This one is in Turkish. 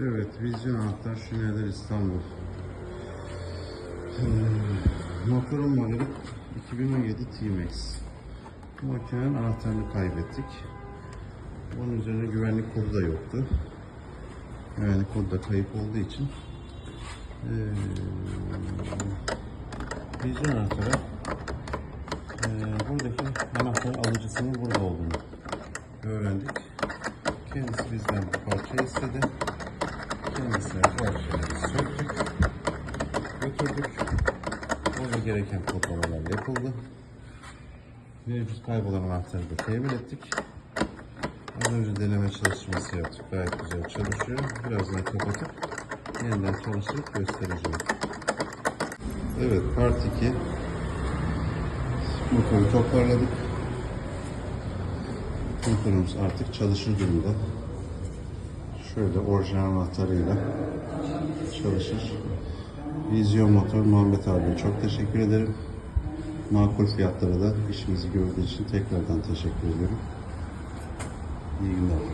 Evet, vizyon anahtar Şüneler İstanbul. Hmm, Motorun modeli 2017 T-Max. Makinenin anahtarını kaybettik. Bunun üzerine güvenlik kodu da yoktu. Güvenlik kodu da kayıp olduğu için eee vizyon anahtarı eee buradaki anahtar alıcısının burada olduğunu öğrendik. Kendisi bizden bu parça istedi. Götürdük. Burada gereken kodlamalar yapıldı. Mevcut kaybolan anahtarı da temin ettik. Az önce deneme çalışması yaptık. Gayet güzel çalışıyor. Birazdan kapatıp yeniden çalıştırıp göstereceğim. Evet, part 2. Motoru toparladık. Motorumuz artık çalışır durumda. Şöyle orijinal anahtarıyla çalışır. Vizyon Motor Muhammed abiye çok teşekkür ederim. Makul fiyatlara da işimizi gördüğü için tekrardan teşekkür ediyorum. İyi günler.